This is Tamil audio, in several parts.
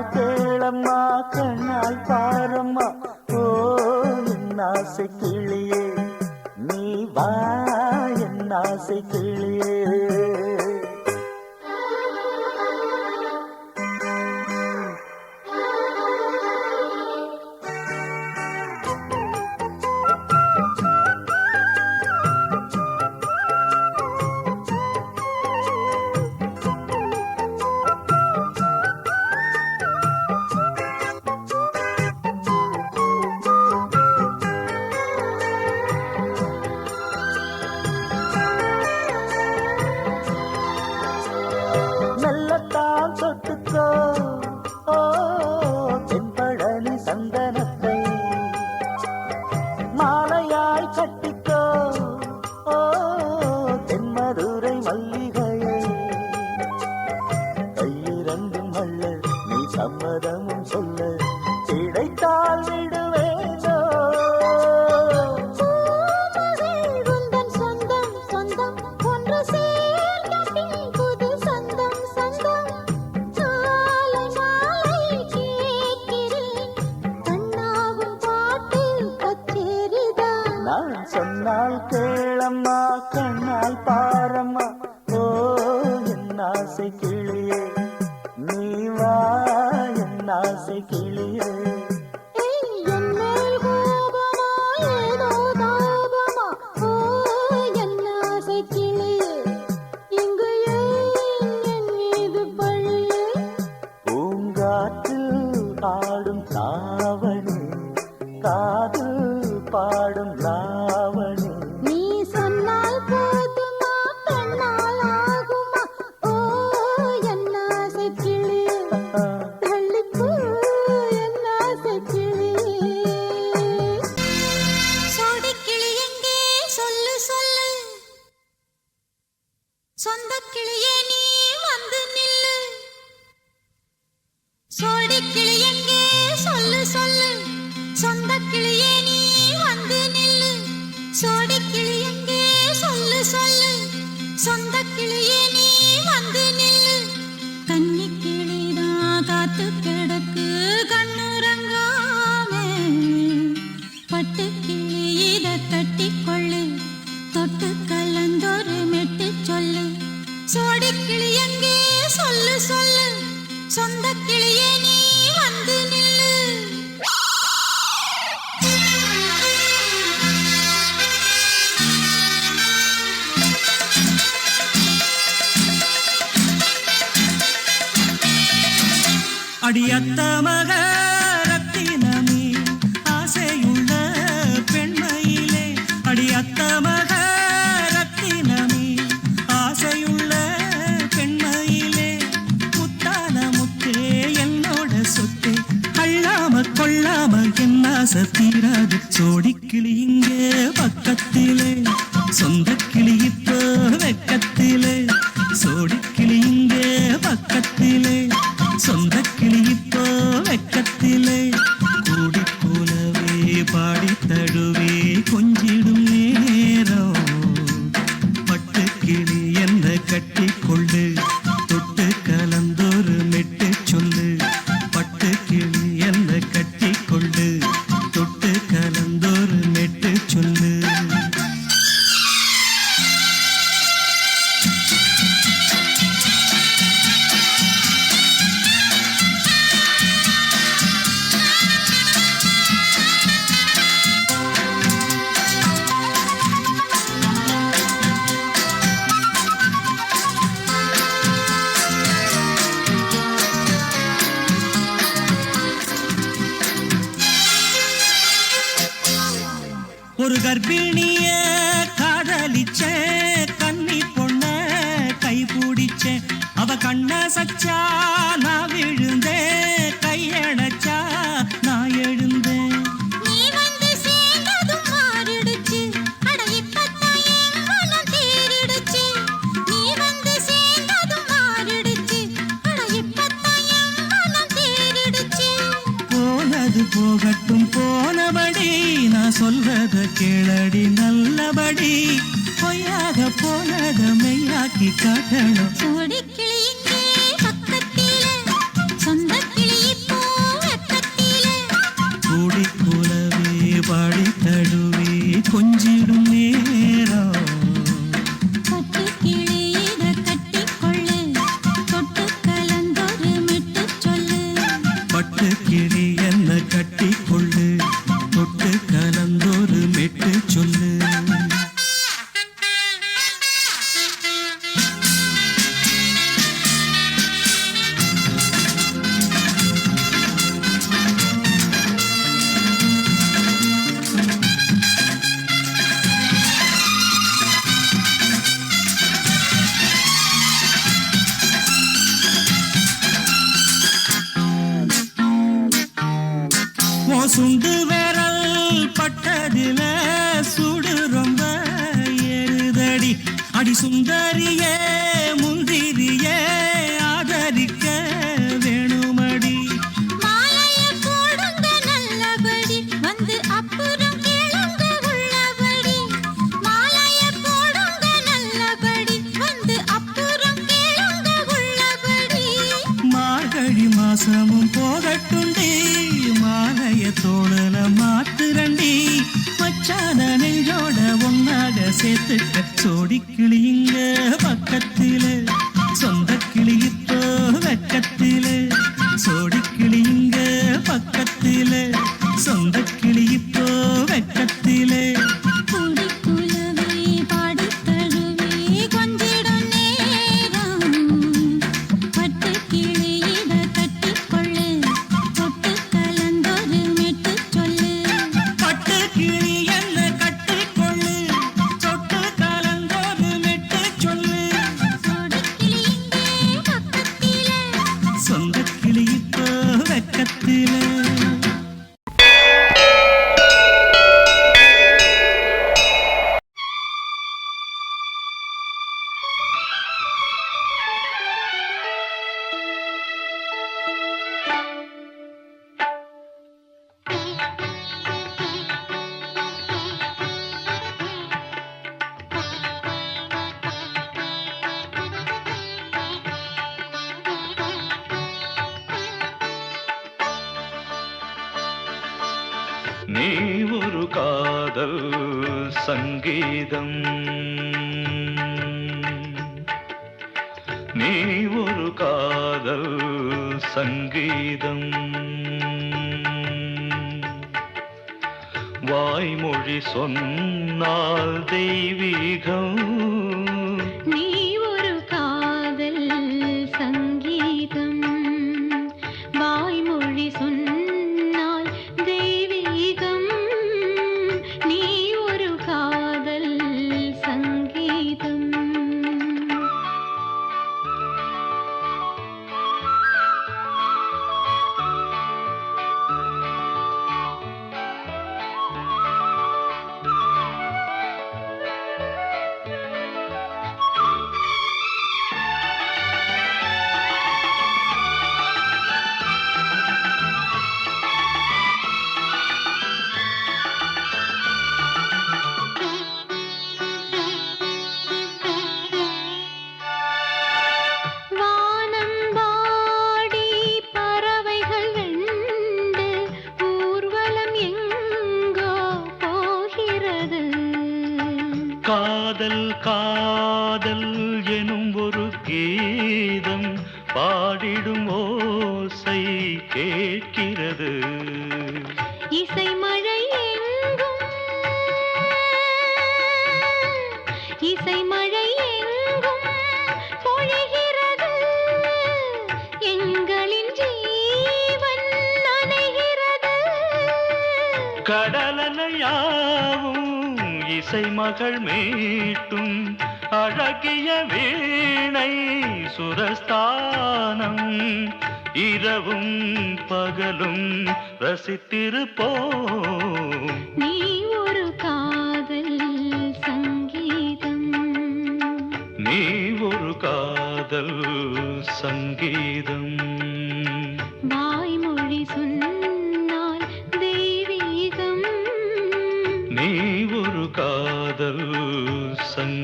சொன்னால் காடும் காவலே காதல் கிளி எங்கே சொல்லு சொல்லு. சொந்த அடியத்த மகள் ஜோடி கிளி இங்க பக்கத்திலே சொந்த கிளி இப்ப வெக்கத்திலே. சோடி கிளி இங்க பக்கத்திலே சொந்த கிளி இப்ப வெக்கத்திலே. கூடி போலவே பாடி தழுவே கொஞ்சிடும் சேர்த்துக்க சோடி கிளியுங்க பக்கத்தில. சொந்த நீ ஒரு காதல் சங்கீதம். நீ ஒரு காதல் சங்கீதம். இசை மகள் மீட்டும் அழகிய வீணை சுரஸ்தானம். இரவும் பகலும் ரசித்திருப்போம். நீ ஒரு காதல் சங்கீதம். நீ ஒரு காதல் சங்கீதம்.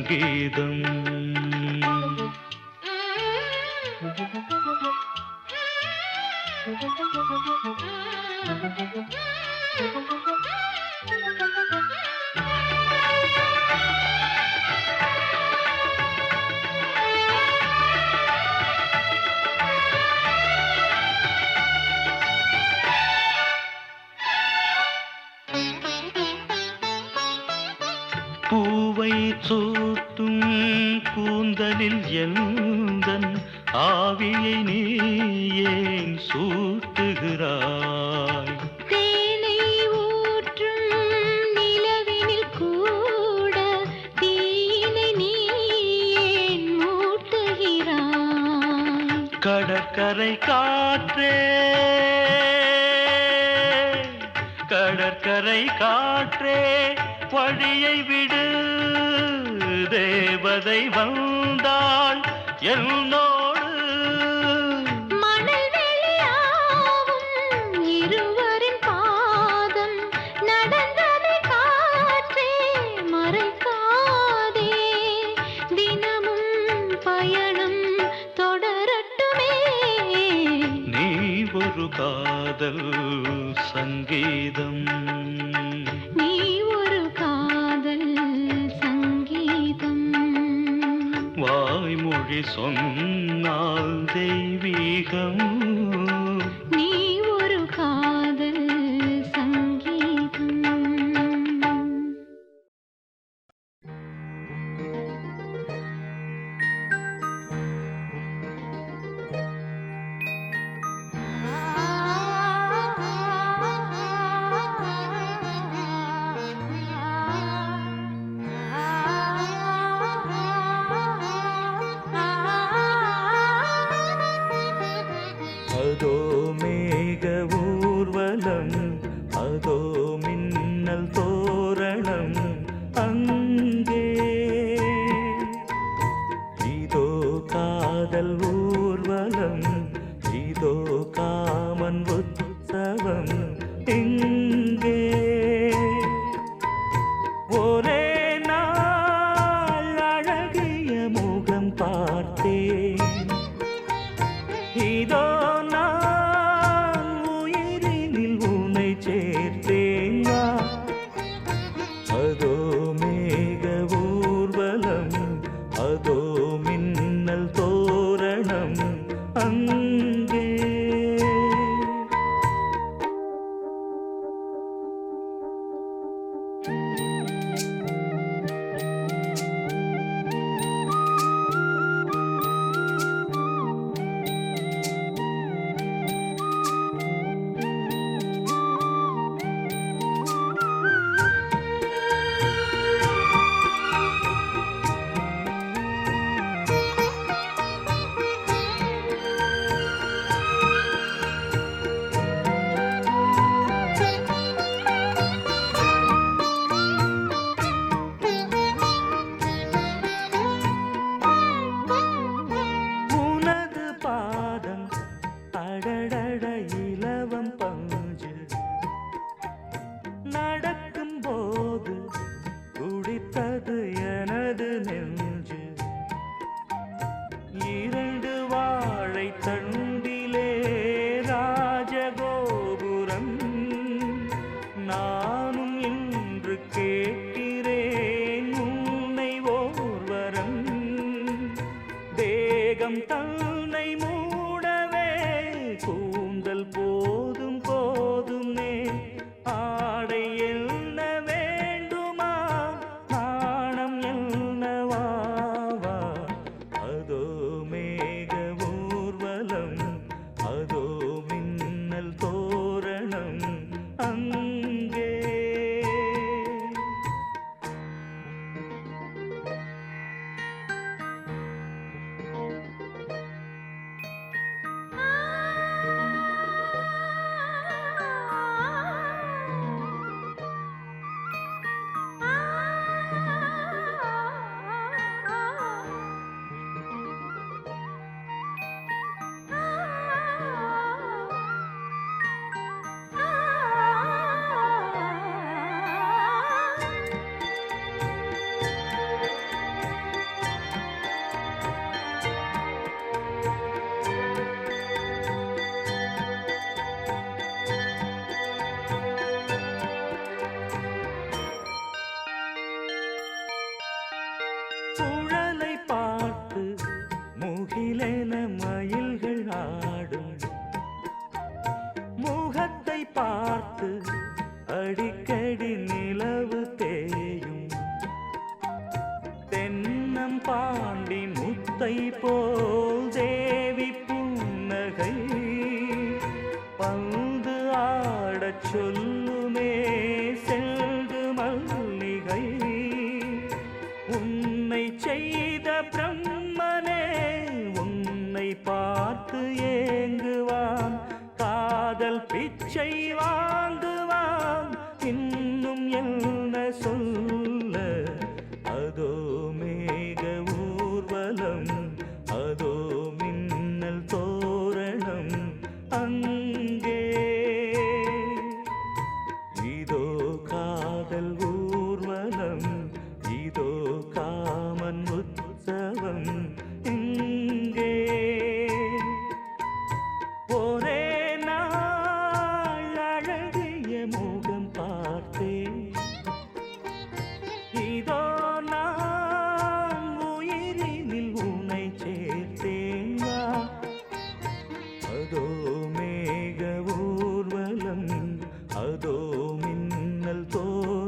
கீதம் Thank you. कदों में now. பிரம்மனே உன்னை பார்த்து ஏங்குவான். காதல் பிச்சை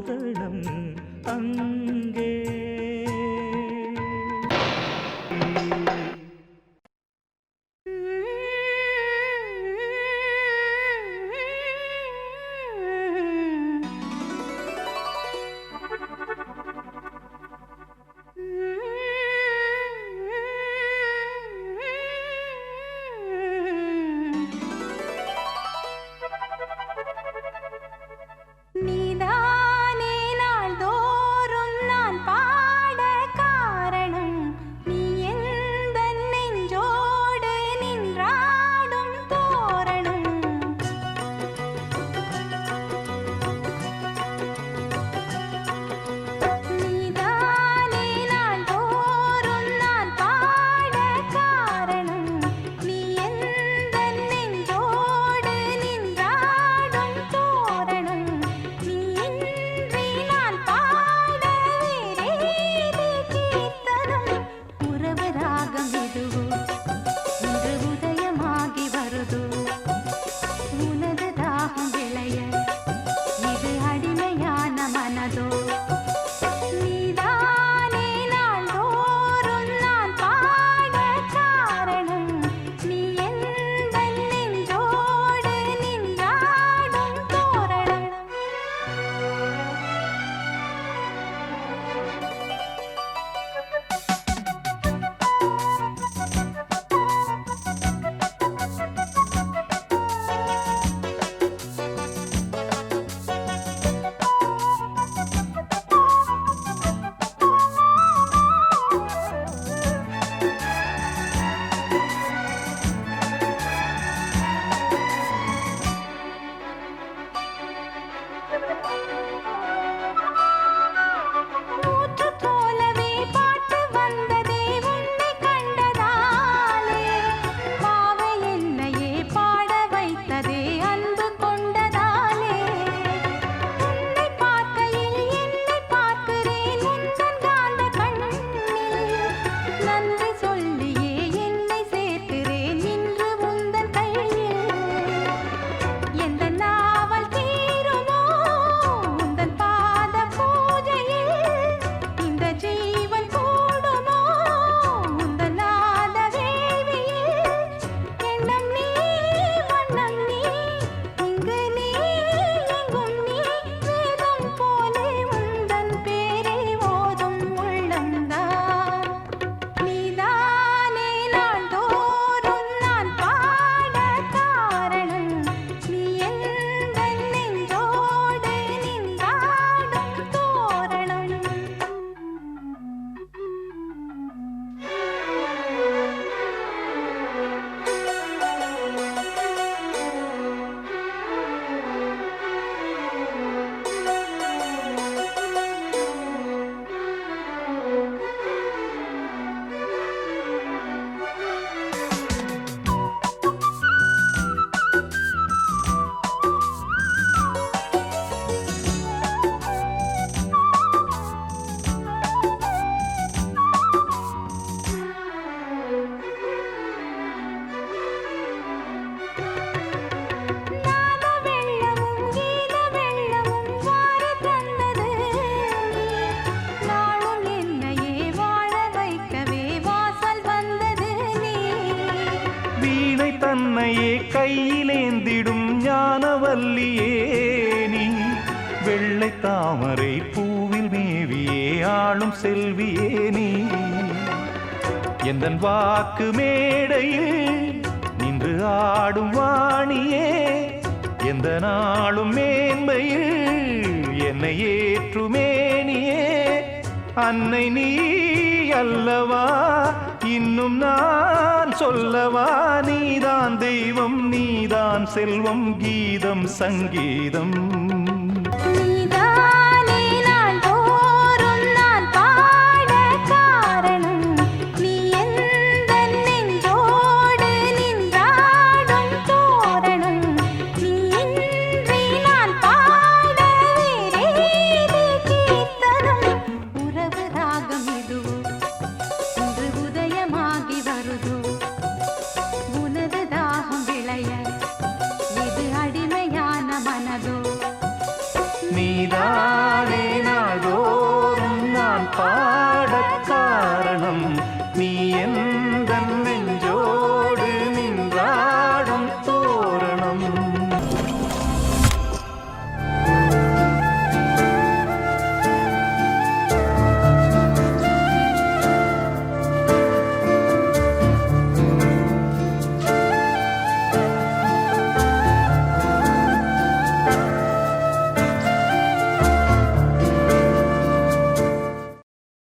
பூரணம் வெள்ளை தாமரை பூவில் மேவியே ஆளும் செல்வியே நீ. எந்த வாக்கு மேடையில் நின்று ஆடும் வாணியே எந்த நாளும் மேன்மையில் என்னை ஏற்றுமேனியே அன்னை நீ அல்லவா இன்னும் நான் சொல்லவா நீதான் தெய்வம் நீதான் செல்வம் கீதம் சங்கீதம்.